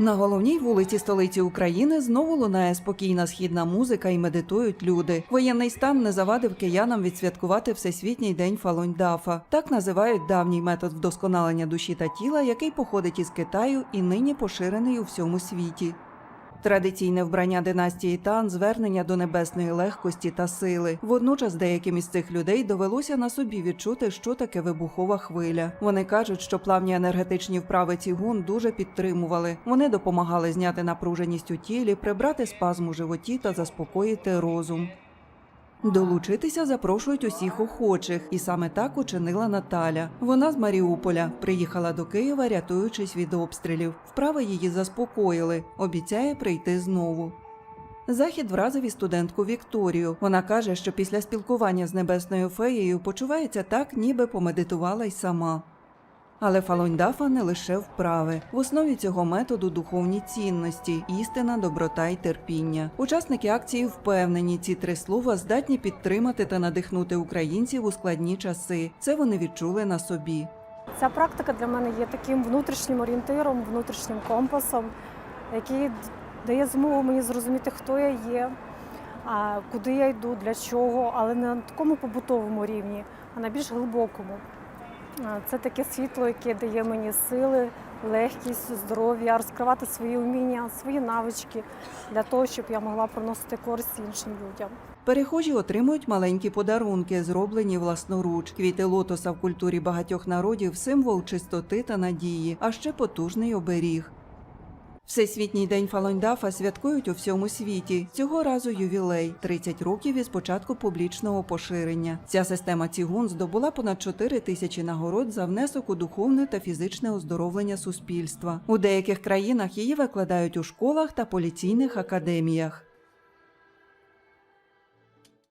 На головній вулиці столиці України знову лунає спокійна східна музика і медитують люди. Воєнний стан не завадив киянам відсвяткувати Всесвітній день Фалунь-Дафа. Так називають давній метод вдосконалення душі та тіла, який походить із Китаю і нині поширений у всьому світі. Традиційне вбрання династії Тан звернення до небесної легкості та сили. Водночас деяким із цих людей довелося на собі відчути, що таке вибухова хвиля. Вони кажуть, що плавні енергетичні вправи цігун дуже підтримували. Вони допомагали зняти напруженість у тілі, прибрати спазм у животі та заспокоїти розум. Долучитися запрошують усіх охочих, і саме так учинила Наталя. Вона з Маріуполя приїхала до Києва, рятуючись від обстрілів. Вправи її заспокоїли. Обіцяє прийти знову. Захід вразив і студентку Вікторію. Вона каже, що після спілкування з небесною феєю почувається так, ніби помедитувала й сама. Але фалоньдафа не лише вправи. В основі цього методу духовні цінності, істина, доброта і терпіння. Учасники акції впевнені, ці три слова здатні підтримати та надихнути українців у складні часи. Це вони відчули на собі. Ця практика для мене є таким внутрішнім орієнтиром, внутрішнім компасом, який дає змогу мені зрозуміти, хто я є, куди я йду, для чого, але не на такому побутовому рівні, а на більш глибокому. Це таке світло, яке дає мені сили, легкість, здоров'я, розкривати свої вміння, свої навички для того, щоб я могла приносити користь іншим людям. Перехожі отримують маленькі подарунки, зроблені власноруч. Квіти лотоса в культурі багатьох народів символ чистоти та надії, а ще потужний оберіг. Всесвітній день Фалоньдафа святкують у всьому світі. Цього разу ювілей 30 років із початку публічного поширення. Ця система цігун здобула понад 4 тисячі нагород за внесок у духовне та фізичне оздоровлення суспільства. У деяких країнах її викладають у школах та поліційних академіях.